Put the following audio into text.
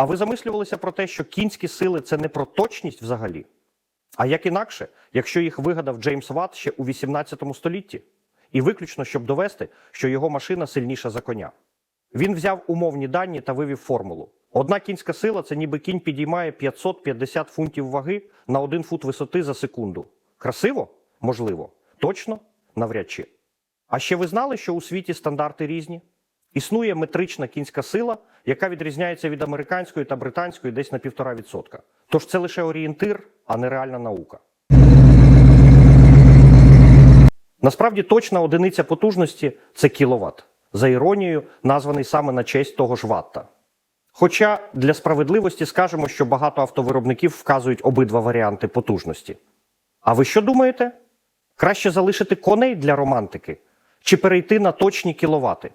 А ви замислювалися про те, що кінські сили це не про точність взагалі? А як інакше, якщо їх вигадав Джеймс Ватт ще у 18 столітті, і виключно щоб довести, що його машина сильніша за коня. Він взяв умовні дані та вивів формулу. Одна кінська сила це ніби кінь підіймає 550 фунтів ваги на один фут висоти за секунду. Красиво? Можливо. Точно? Навряд чи. А ще ви знали, що у світі стандарти різні? Існує метрична кінська сила, яка відрізняється від американської та британської десь на півтора відсотка. Тож це лише орієнтир, а не реальна наука. Насправді точна одиниця потужності це кіловат. За іронією, названий саме на честь того ж ватта. Хоча для справедливості скажемо, що багато автовиробників вказують обидва варіанти потужності. А ви що думаєте? Краще залишити коней для романтики чи перейти на точні кіловати?